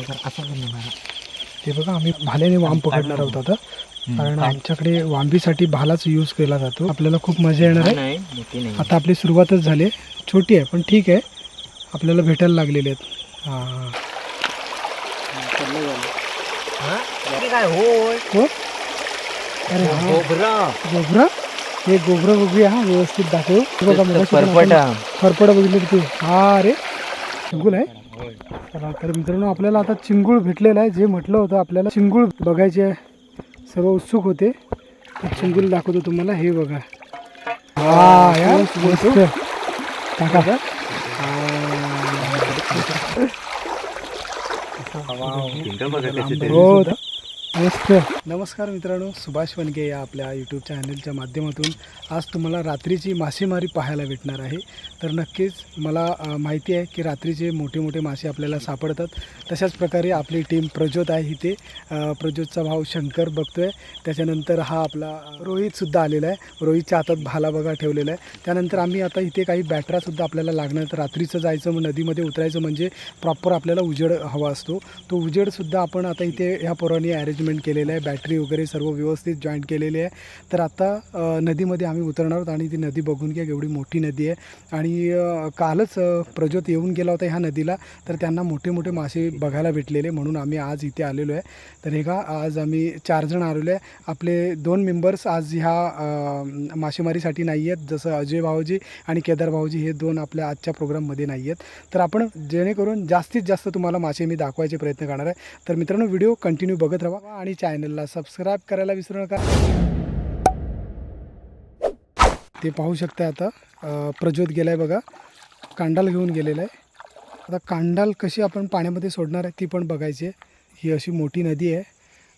असं पण नाही मला ते बघा आम्ही भाल्याने वाम पकडणार आहोत आता. कारण आमच्याकडे वांबीसाठी भालाच यूज केला जातो. आपल्याला खूप मजा येणार आहे. आता आपली सुरुवातच झाली. छोटी आहे पण ठीक आहे. आपल्याला भेटायला लागलेले आहेत. हां. काय अरे हा गोबरा. हे बघूया. हा व्यवस्थित दाखव. बघा फरफट बघितली तू. हा अरे. चिंगूल आहे. चला तर मित्रांनो आपल्याला आता चिंगूळ भेटलेलं आहे. जे म्हटलं होतं आपल्याला चिंगूळ बघायचे. सर्व उत्सुक होते. ते चिंगूळ दाखवतो तुम्हाला. हे बघा. हा हो मस्त नमस्कार मित्रांनो सुभाष वनगे या आपल्या यूट्यूब चॅनलच्या माध्यमातून. आज तुम्हाला रात्रीची मासेमारी पाहायला भेटणार आहे. तर नक्कीच मला माहिती आहे की रात्रीचे मोठे मोठे मासे आपल्याला सापडतात. तशाच प्रकारे आपली टीम प्रज्योत आहे इथे. प्रज्योतचा भाऊ शंकर बघतोय. त्याच्यानंतर हा आपला रोहितसुद्धा आलेला आहे. रोहितच्या हातात भाला बघा ठेवलेला आहे. त्यानंतर आम्ही आता इथे काही बॅटरासुद्धा आपल्याला लागणार तर रात्रीचं जायचं मग नदीमध्ये उतरायचं म्हणजे प्रॉपर आपल्याला उजेड हवा असतो. तो उजेडसुद्धा आपण आता इथे ह्या पोरांनी ॲरेंज अरेंजमेंट केलेलं आहे बॅटरी वगैरे सर्व व्यवस्थित जॉईंट केलेले आहे. तर आता नदीमध्ये आम्ही उतरणार आहोत आणि ती नदी बघून घ्या एवढी मोठी नदी आहे. आणि कालच प्रज्योत येऊन गेला होता ह्या नदीला. तर त्यांना मोठे मोठे मासे बघायला भेटलेले म्हणून आम्ही आज इथे आलेलो आहे. तर हे का आज आम्ही चार जण आलेलो आहे. आपले दोन मेंबर्स आज ह्या मासेमारीसाठी नाही आहेत. जसं अजय भाऊजी आणि केदार भाऊजी हे दोन आपल्या आजच्या प्रोग्राममध्ये नाही आहेत. तर आपण जेणेकरून जास्तीत जास्त तुम्हाला मासे मी दाखवायचे प्रयत्न करणार आहे. तर मित्रांनो व्हिडिओ कंटिन्यू बघत राहा. आणि चॅनलला सबस्क्राईब करायला विसरू नका. ते पाहू शकता आता प्रज्योत प्रज्योत गेलाय बघा. कांडाल घेऊन गेलेला आहे आता कांडाल कशी आपण पाण्यामध्ये सोडणार आहे ती पण बघायची आहे. ही अशी मोठी नदी आहे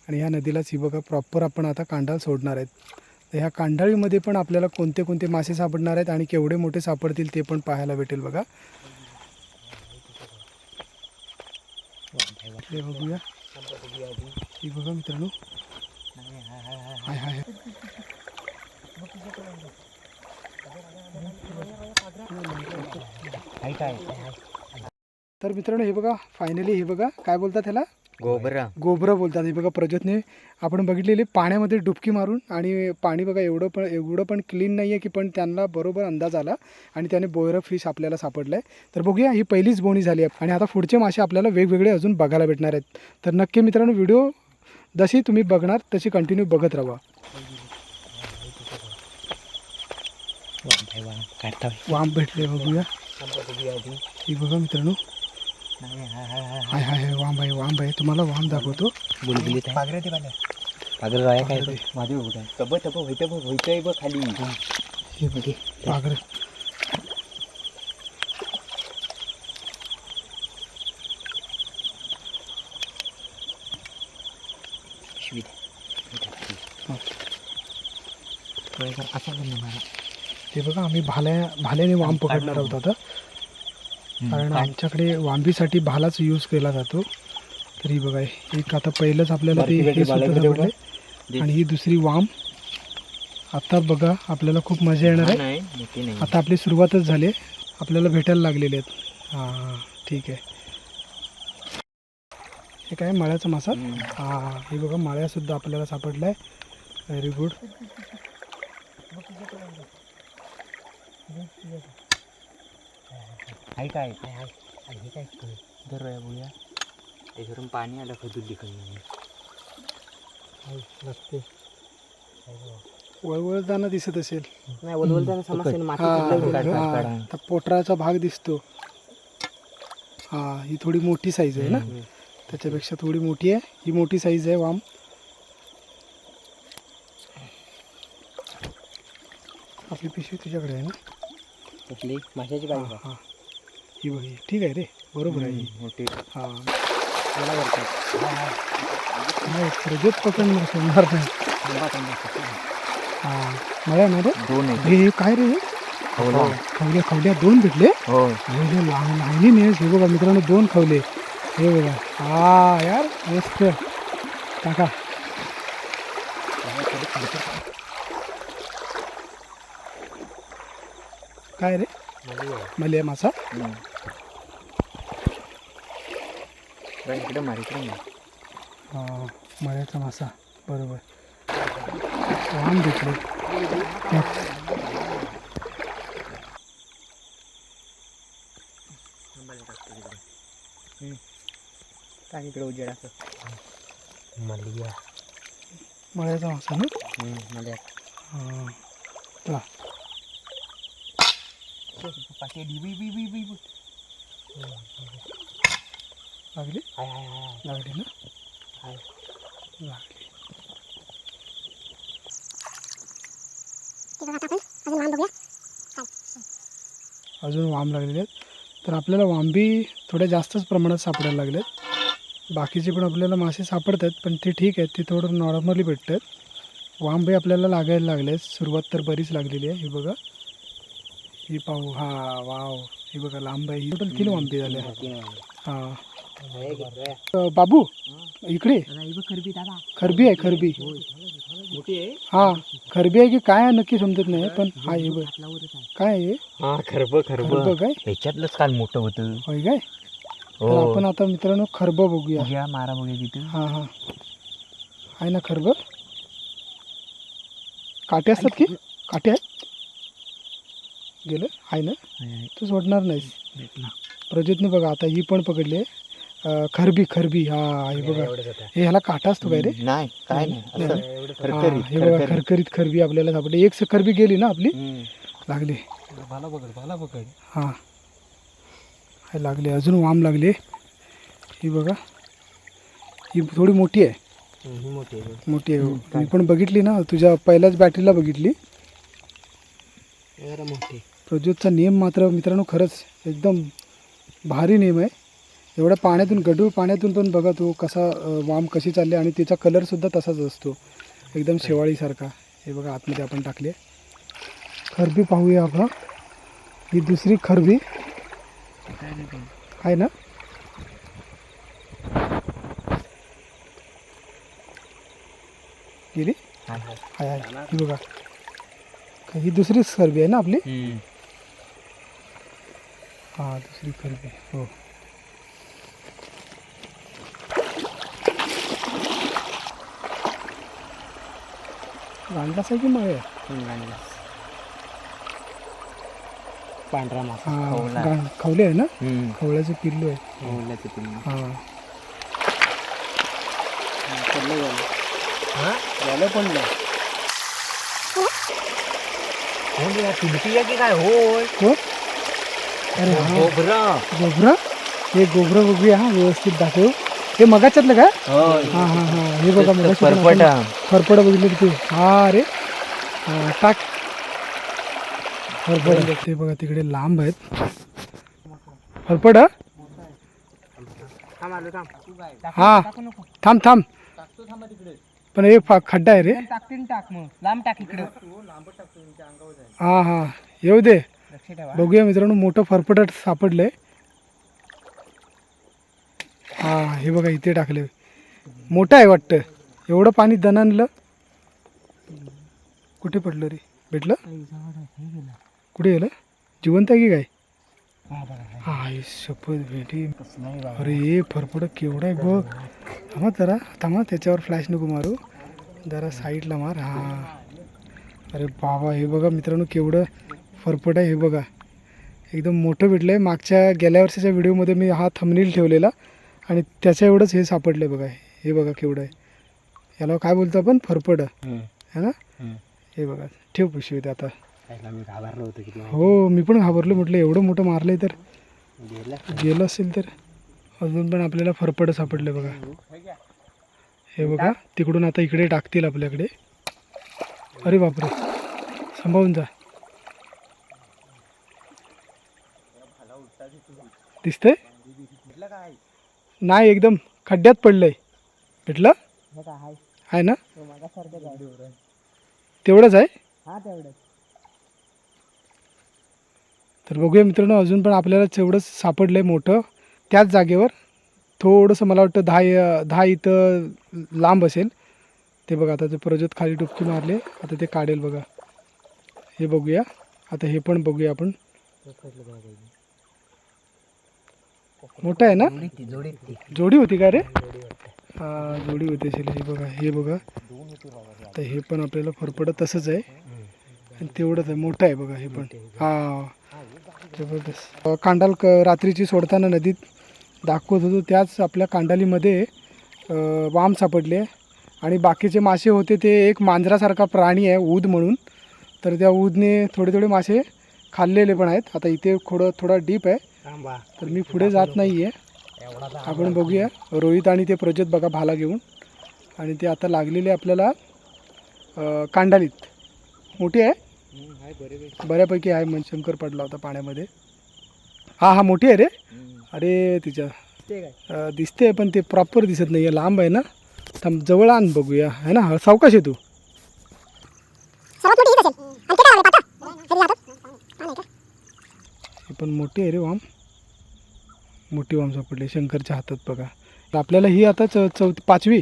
आणि ह्या नदीलाच ही बघा प्रॉपर आपण आता कांडाल सोडणार आहेत. तर ह्या कांडाळीमध्ये पण आपल्याला कोणते कोणते मासे सापडणार आहेत आणि केवढे मोठे सापडतील ते पण पाहायला भेटेल बघा. बघूया. ही बघा मित्रांनो. हाय हाय तर मित्रांनो हे बघा फायनली हे बघा काय बोलतात त्याला गोबरा. गोबरं बोलतात. हे बघा प्रज्योतने आपण बघितलेली पाण्यामध्ये डुबकी मारून आणि पाणी बघा एवढं पण एवढं पण क्लीन नाही आहे की पण त्यांना बरोबर अंदाज आला आणि त्याने बोयरं फिश आपल्याला सापडलं आहे तर बघूया ही पहिलीच बोणी झाली आहे. आणि आता पुढचे मासे आपल्याला वेगवेगळे अजून बघायला भेटणार आहेत. तर नक्की मित्रांनो व्हिडिओ जशी तुम्ही बघणार तशी कंटिन्यू बघत राहा. वाम भेटले बघूया. ही बघा मित्रांनो. हाय हाय हाय वाम आहे वाम आहे. तुम्हाला वाम दाखवतो. बुलबुली पागरे ते पागरे. राया काय माझे बघ तब तब होईते बघ होईते बघ खाली हे बघे पागरे. असं पण नाही मला. ते बघा आम्ही भाल्या भाल्याने वाम पकडणार आहोत आता कारण आमच्याकडे वांबीसाठी भालाच यूज केला जातो. तर बघा एक आता पहिलंच आपल्याला ते हे सुद्धा आणि ही दुसरी वाम. आता बघा आपल्याला खूप मजा येणार आहे. आता आपली सुरुवातच झाली. आपल्याला भेटायला लागलेले आहेत. हां ठीक आहे. हे काय मळ्याचा मासा. हां हे बघा माळ्यासुद्धा आपल्याला सापडला आहे व्हेरी गुड काय? हाय, हे काय दर त्याच्यावरून पाणी आलं खजूर लिखून नसते वळवळ जाणं दिसत असेल. नाही समस्या माती पोटराचा भाग दिसतो. हा ही थोडी मोठी साईज आहे ना. त्याच्यापेक्षा थोडी मोठी आहे. ही मोठी साईज आहे वाम. आपली पिशवी तुझ्याकडे आहे ना? कुठली? माशाची हा, पाहिजे हा ही. बघ ही ठीक आहे रे. बरोबर आहे. ही. मोठी. हा. मला वरती. नाही प्रजोत पकडणार सोडणार नाही थांबा, थांबा. हा मला ना रे? दोन आहे हे हे काय रे? हे? हवला. खवल्या खवल्या दोन भेटले? हो. एवढे लहान लाईनी नाही हे बघा मित्रांनो दोन खवले. हे बघा. हा यार मस्त. टाका काय रे मले मासा हम्म. बरं, इकडे मार इकडे मार हा मळ्याचा मासा बरोबर वाम भेटले टाक इकडे उजेड असं मलिया मळ्याचा मासा ना मलिया हा चला पाठी डी बी बी बी बी बी. लागली हाय हाय हाय लागली ना हाय लागली अजून वाम लागलेले आहेत तर आपल्याला वांबी थोड्या जास्तच प्रमाणात सापडायला लागलेत बाकीचे पण आपल्याला मासे सापडत आहेत पण ते ठीक आहेत ते थोडं नॉर्मली भेटतात वांबे आपल्याला लागायला लागले आहेत सुरुवात तर बरीच लागलेली आहे ही बघा ही पाहू. हा वाव. ही बघा लांब आहे. ही टोटल तीन वांबे झाले हां. बाबू इकडे? खरबी आहे खरबी. मोठी आहे? हा खरबी आहे की काय आहे नक्की समजत नाही पण हा हे बघ. काय आहे हे? हा खरब खरब. काय? ह्याच्यातलंच काल मोठं होतं. होय काय? तर हो. आपण आता मित्रांनो खरब बघूया. बघूया मारा बघूया तिथं. हा हा. आहे ना खरब? काटे असतात की? काटे आहेत गेलं आहे ना? तू सोडणार नाहीस. भेटला प्रज्योतने बघा आता ही पण पकडली आहे. खरबी खरबी. हा हे बघा. हे ह्याला काटा असतो काय रे? नाही काय नाही. हा, बघा खरखरीत. खरबी आपल्याला सापडली. एक खरबी गेली ना आपली. लागली. भाला पकड भाला पकड. हां. हे लागले अजून वाम लागले. ही बघा. ही थोडी मोठी आहे. ही मोठी आहे. मोठी आहे. मी पण बघितली ना तुझ्या पहिल्याच बॅटरीला बघितली. जरा मोठी. प्रज्योतचा नियम मात्र मित्रांनो खरंच एकदम भारी नियम आहे. एवढ्या पाण्यातून गढूळ पाण्यातून पण बघा तो कसा वाम कशी चालली आणि तिचा कलरसुद्धा तसाच असतो. एकदम शेवाळीसारखा. हे बघा आतमध्ये आपण टाकले. खरबी पाहूया आपण. ही दुसरी खरबी. आहे ना? गेली? ही बघा. ही दुसरीच खरबी आहे ना आपली. हां दुसरी खरबी हो गांडलाच आहे की मग आणला. पांढरा मासा हां खवला. गां खवले आहे ना हम्म. खवल्याचं पिल्लू आहे खवल्याचं पिल्लू. हां पडलं झालं. हा? झालं पडलं. हो या आहे की काय होय हो अरे हां गोबरं. गोबरं हे गोबरं बघूया हां व्यवस्थित दाखव हे मगाच्यातलं का होय. हां हां हां हे बघा परपटा. फरफड बघितले ते हा रे हा, टाक फरफड ते बघा तिकडे लांब आहेत फरफड हा? थांब थांब. तू काय? हा टाकू नको. थांब थांब टाकतो थांबा तिकडे. पण हे फा- खड्डा आहे रे टाक मग लांब टाक इकडे हा हा येऊ दे बघूया मित्रांनो मोठं फरफट सापडलंय. हा हे बघा इथे टाकले मोठं आहे वाटतं. एवढं पाणी दणानलं कुठे पडलं रे? भेटलं? कुठे गेलं? जिवंत आहे की काय? हा शपथ भेटी. अरे फरफड केवढा आहे बघ. थांबा जरा थांबा त्याच्यावर फ्लॅश नको मारू. जरा साईडला मार. हा. अरे बाबा हे बघा मित्रांनो केवढं फरफट आहे हे बघा. एकदम मोठं भेटलं आहे. मागच्या गेल्या वर्षीच्या व्हिडिओमध्ये मी हा थंबनेल ठेवलेला आणि त्याच्या एवढंच हे सापडलं बघा. हे बघा केवढं आहे. याला काय बोलतो आपण? फरफड है ना? हे बघा. ठेव आता. घाबरलो होतो किती हो मी पण घाबरलो. म्हटलं एवढं मोठं मारलंय तर. गेला गेलं असेल तर. अजून पण आपल्याला फरफड सापडले बघा. हे बघा. तिकडून आता इकडे टाकतील आपल्याकडे. अरे बापरे. सांभाळून जा. दिसतंय? नाही एकदम खड्ड्यात पडलंय. भेटलं? आहे ना? तेवढंच आहे? तर बघूया मित्रांनो अजून पण आपल्याला तेवढंच सापडलं आहे मोठं. त्याच जागेवर थोडंसं मला वाटतं दहा दहा इथं लांब असेल. ते बघा आता ते प्रजोत खाली डुबकी मारले. आता ते काढेल बघा. हे बघूया. आता हे पण बघूया आपण. मोठा आहे ना? जोडी ती जोडी ती जोडी होती का रे. हा जोडी होती असेल हे बघा हे बघा. तर हे पण आपल्याला फरफडत तसंच आहे. आणि तेवढंच आहे मोठं आहे बघा हे पण. हा. जबरदस्त. कांडाल क रात्रीची सोडताना नदीत दाखवत होतो त्याच आपल्या कांडालीमध्ये वाम सापडले. आणि बाकीचे मासे होते ते एक मांजरासारखा प्राणी आहे ऊद म्हणून. तर त्या ऊदने थोडे थोडे मासे खाल्लेले पण आहेत. आता इथे थोडं थोडा डीप आहे. तर मी पुढे जात नाही आहे आपण बघूया. रोहित आणि ते प्रजत बघा भाला घेऊन. आणि ते आता लागलेले आपल्याला कांडालीत. मोठी आहे? हम्म, हाय बरे बऱ्यापैकी आहे. मनशंकर पडला होता पाण्यामध्ये. हा हा मोठी आहे रे? अरे तिच्या दिसते पण ते प्रॉपर दिसत नाही आहे लांब आहे ना? थांब जवळ आण बघूया. है ना? हा, सावकाश आहे तू. पण मोठी आहे रे वाम. मोठी वाम सापडली. शंकरच्या हातात बघा. तर आपल्याला ही आता चौ चौथी पाचवी.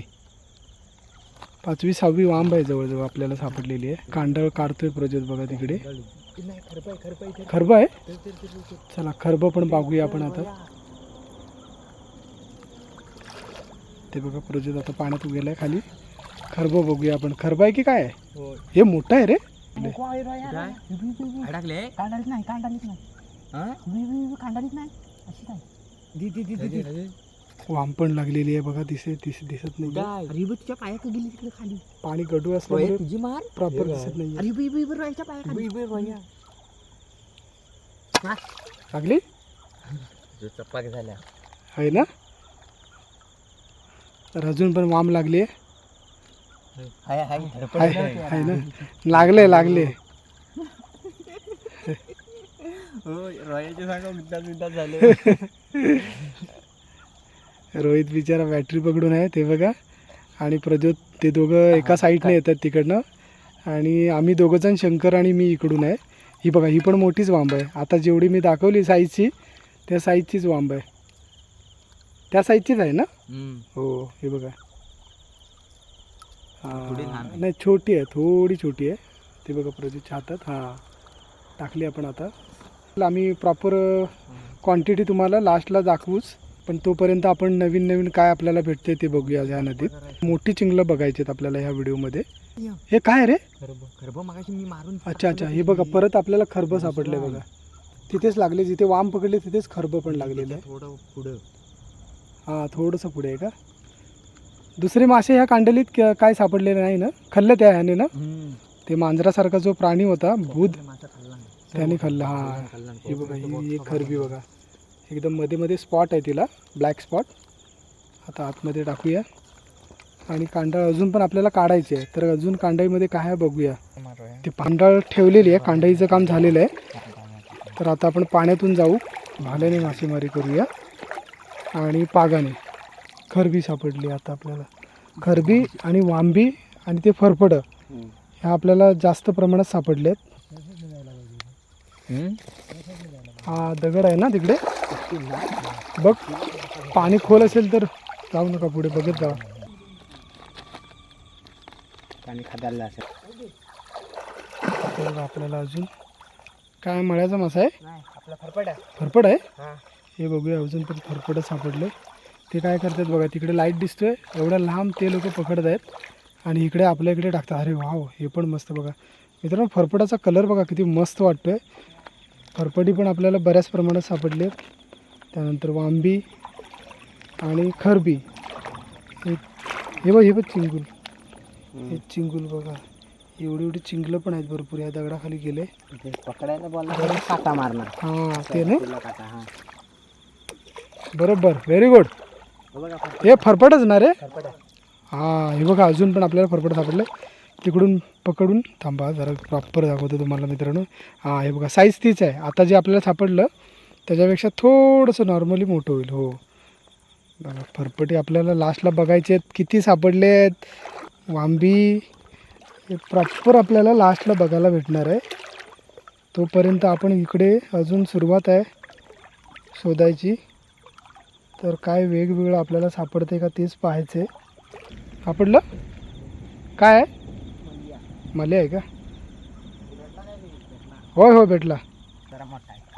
पाचवी सहावी वांब आहे जवळजवळ आपल्याला सापडलेली आहे. कांडळ काढतोय प्रोजेक्ट बघा तिकडे. खरब आहे? चल, खरब पण बघूया आपण आता. ते बघा प्रोजेक्ट आता पाण्यात गेलाय खाली. खरब बघूया आपण. खरब आहे की काय? आहे होय. हे मोठं आहे रे. नाही दि, दि, दि. वाम पण लागलेली आहे बघा दिसे दिस दिसत नाही काय? अरे बघ तुझ्या पाया का गेली तिकडे खाली? पाणी गडू असल्यामुळे तुझी मार? प्रॉपर दिसत नाही अरे बी बी बी राहायच्या पाया खाली. भैया. लागली? जो चपाक झाल्या. आहे ना? तर अजून पण वाम लागली. आहे. ना? लागले लागले होय, रॉयलचे सांगा मिनिटात मिनिटात झाले. रोहित बिचारा बॅटरी पकडून आहे ते बघा. आणि प्रज्योत ते दोघं एका साईडने येतात तिकडनं. आणि आम्ही दोघंजण शंकर आणि मी इकडून आहे. ही बघा ही पण मोठीच वांब आहे. आता जेवढी मी दाखवली साईजची त्या साईजचीच वांब आहे. त्या साईजचीच आहे ना. हो हे बघा. हां. नाही छोटी आहे थोडी छोटी आहे. ते बघा प्रज्योतच्या हातात. हां टाकली आपण आता. आम्ही प्रॉपर क्वांटिटी तुम्हाला लास्टला दाखवूच. पण तोपर्यंत आपण नवीन नवीन काय आपल्याला भेटते ते बघूया ह्या नदीत. मोठी चिंगलं बघायची आहेत आपल्याला ह्या व्हिडिओमध्ये हे काय रे? खरब खरब मगाशी मी मारून अच्छा अच्छा. हे बघा परत आपल्याला खरबं सापडले बघा. तिथेच लागले जिथे वाम पकडले तिथेच खरबं पण लागलेलं आहे. थोडं पुढं. हां थोडंसं पुढे आहे का? दुसरे मासे ह्या कांडलीत काय सापडलेले नाही ना? खाल्ले त्या ह्याने ना? ते मांजरासारखा जो प्राणी होता भूत. खाल्ला नाही. त्याने खाल्लं. हां. खाल्ला नाही. हे बघा ही एक खरबी बघा. एकदम मध्ये मध्ये स्पॉट आहे तिला ब्लॅक स्पॉट आता आतमध्ये टाकूया. आणि कांडाळ अजून पण आपल्याला काढायची आहे तर अजून कांडाईमध्ये काय आहे बघूया. ते पांडाळ ठेवलेली आहे कांडाईचं काम झालेलं आहे. तर आता आपण पाण्यातून जाऊ. भाल्याने मासेमारी करूया. आणि पागाने. खरबी सापडली आता आपल्याला. खरबी आणि वांबी आणि ते फरफडं ह्या आपल्याला जास्त प्रमाणात सापडले आहेत? हा दगड आहे ना तिकडे? बघ पाणी खोल असेल तर जाऊ नका पुढे बघत जा. पाणी खादायला असेल बघा आपल्याला अजून काय मळ्याचा मासा आहे? नाही आपला फरफट आहे. फरफड आहे? हा. हे बघूया अजून पण फरफडं सापडले. ते काय करतात बघा तिकडे लाइट दिसतोय. एवढ्या लांब ते लोक पकडत आहेत. आणि इकडे आपल्या इकडे टाकतात. अरे वाव हे पण मस्त बघा. मित्रांनो फरफडाचा कलर बघा किती मस्त वाटतोय. फरफडी पण आपल्याला बऱ्याच प्रमाणात सापडले त्यानंतर वांबी आणि खरबी. हे हे बघ हे बघ चिंगूल. हे चिंगूल बघा. एवढी एवढी चिंगलं पण आहेत भरपूर. या दगडाखाली गेले. ते पकडायला बोलला काटा मारणार. हां ते ना? तुला काटा हा. बरोबर. व्हेरी गुड हो फरफटच ना रे? हां हे बघा अजून पण आपल्याला फरफट सापडलं तिकडून पकडून थांबा जरा प्रॉपर दाखवतो तुम्हाला मित्रांनो. हां हे बघा साईज तीच आहे. आता जे आपल्याला सापडलं त्याच्यापेक्षा थोडंसं नॉर्मली मोठं होईल हो. बघा फरफटी आपल्याला लास्टला बघायचे आहेत किती सापडले आहेत. वांबी हे प्रॉपर आपल्याला लास्टला बघायला भेटणार आहे. तोपर्यंत आपण इकडे अजून सुरुवात आहे शोधायची. तर काय वेगवेगळं आपल्याला सापडते का तेच पाहायचं आहे सापडलं? काय आहे? मले आहे का? होय होय भेटला.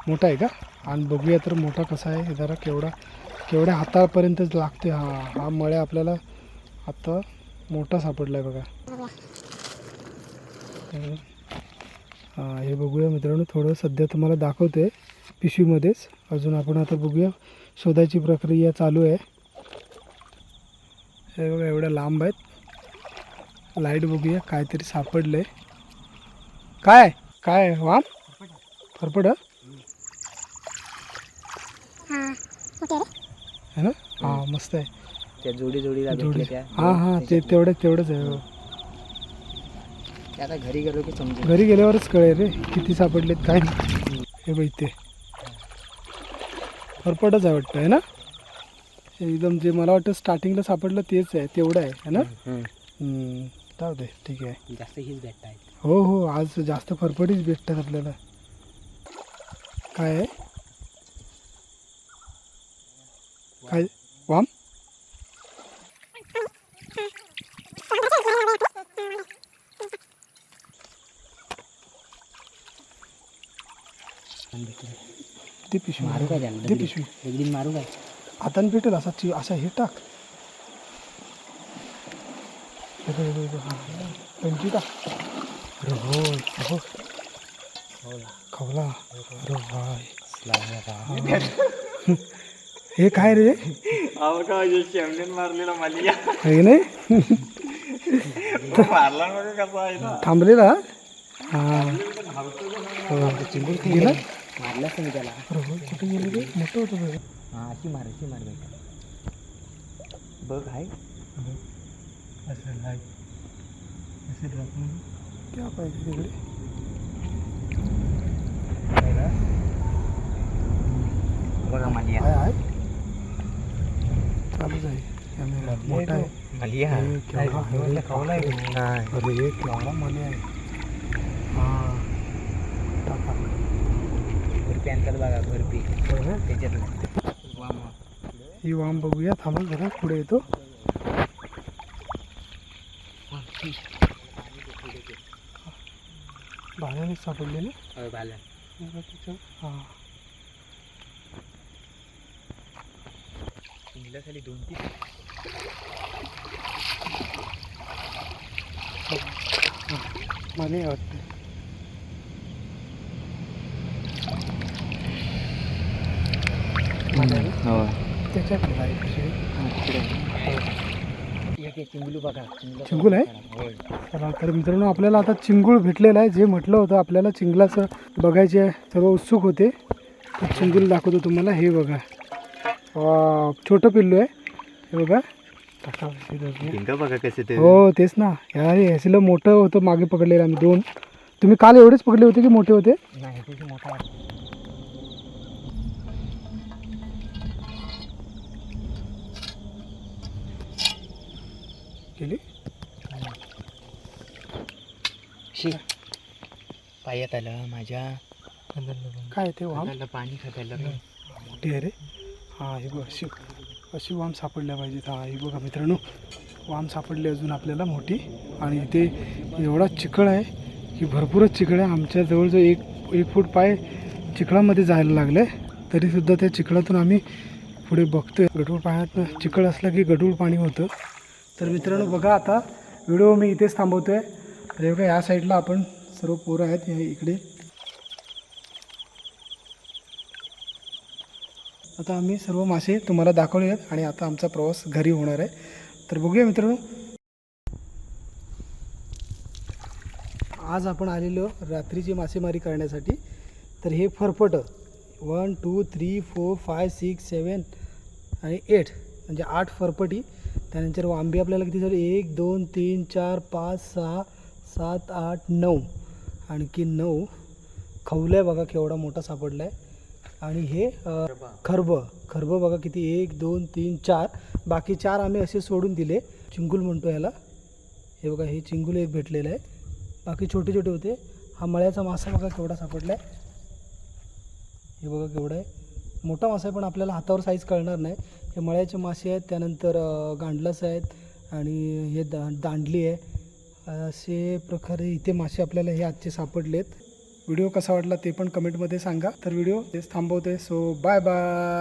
मोठा आहे. का? आणि बघूया तर मोठा कसा आहे हे जरा केवढा केवढ्या हातापर्यंतच लागते हा हा मळ्या आपल्याला आता मोठा सापडला आहे बघा. हां हे बघूया मित्रांनो थोडं सध्या तुम्हाला दाखवते पिशवीमध्येच. अजून आपण आता बघूया शोधायची प्रक्रिया चालू आहे. हे बघा एवढ्या लांब आहेत. लाइट बघूया काहीतरी सापडलं आहे काय? काय वाम? फरफड है? ना? हां मस्त आहे. त्या जोडी जोडीला जोडी. हां हां ते तेवढंच तेवढंच आहे हो. आता घरी गेलो की समजेल घरी गेल्यावरच कळेल रे किती सापडलेत काय नाही. हे बाई ते फरफटच आहे वाटतं आहे ना? एकदम जे मला वाटतं स्टार्टिंगला सापडलं तेच आहे तेवढं आहे है ना? जाऊ दे ठीक आहे. जास्त हीच भेटत आहेत हो हो आज जास्त फरफटीच भेटतात आपल्याला. काय आहे? काय? वाम? ती पिशवी. मारू काय त्याला? ती दगडी? पिशवी. एक दिन मारू काय? हाताने भेटेल असा ची असा हे टाक. बघ, बघ, बघ. पंची टाक अरे होय हो खवला हे काय रे मारलेला मालिया हे नाही थांबलेला हा हो. गेला मारलाच नाही त्याला अरे होय, कुठे गेलं रे मोठं होतं बघ. हा अशी मार अशी मार बेटा बघ हाय क्या पाहिजे तिकडे बघा मालिया आहे आहे चालूच आहे कॅमेरा मोठा आहे मालिया हे केवढा आहे रे? अरे केवढा मले आहे हां टाका भरपी आणतात बघा भरपी होय ना? त्याच्यातलं वाम ही वाम बघूया थांबा जरा पुढे येतो भाड्याने सापडले ना होय बाला हां इंग्लिश खाली दोन तीन मला वाटतं मला हो त्याच्याकडे आहे चिंगुलू बघा. चिंगूल आहे? होय. चला तर मित्रांनो आपल्याला आता चिंगूळ भेटलेलं आहे. जे म्हटलं होतं आपल्याला चिंगलाचं बघायचे सर्व उत्सुक होते. तर चिंगूल दाखवतो तुम्हाला. हे बघा. वा छोटं पिल्लू आहे. हे बघा. टाका इथं बघूया. भिंग बघा कसे ते. हो तेच ना. यार ह्याला मोठं होतं मागे पकडलेलं आम्ही दोन. तुम्ही काल एवढेच पकडले होते की मोठे होते? नाही त्याची मोठा आहे. शी पायात आलं माझ्या. काय ते वाम? पाणी खातायला मोठी आहे रे. हां हे बघ अशी अशी वाम सापडल्या पाहिजेत. हां हे बघा मित्रांनो. वाम सापडली अजून आपल्याला मोठी. आणि इथे एवढा चिखळ आहे की भरपूरच चिखळ आहे. आमच्या जवळजवळ एक एक फूट पाय चिखळामध्ये जायला लागलं आहे तरीसुद्धा त्या चिखळातून आम्ही पुढे बघतोय. गढूळ पाण्यात चिखळ असलं की गढूळ पाणी होतं. तर मित्रांनो बघा आता. व्हिडिओ मी इथेच थांबवतो आहे तर बघा हो या साईडला आपण सर्व पोरं आहेत इकडे. आता आम्ही सर्व मासे तुम्हाला दाखवले आहेत आणि आता आमचा प्रवास घरी होणार आहे. तर बघूया मित्रांनो. आज आपण आलेलो रात्रीची मासेमारी करण्यासाठी. तर हे फरफट one two three four five six seven आणि एट म्हणजे आठ फरफटी. त्यानंतर वांबी आपल्याला किती झाली? एक दोन तीन चार पाच सहा सात आठ नऊ. आणखी नऊ. खवलं आहे बघा केवढा मोठा सापडला आहे आणि हे खरब. खरब बघा किती. एक दोन तीन चार. बाकी चार आम्ही असे सोडून दिले. चिंगूल म्हणतो याला. हे बघा हे चिंगूल एक भेटलेलं आहे. बाकी छोटे छोटे होते. हा मळ्याचा मासा बघा केवढा सापडला आहे हे बघा केवढा आहे. मोठा मासा आहे पण आपल्याला हातावर साईज कळणार नाही. हे मळ्याचे मासे आहेत त्यानंतर गांडलस आहेत. आणि हे दा दांडली आहे. असे प्रकारे इथे मासे आपल्याला हे आजचे सापडलेत. व्हिडिओ कसा वाटला ते पण कमेंटमध्ये सांगा. तर व्हिडिओ तेच थांबवते. So bye bye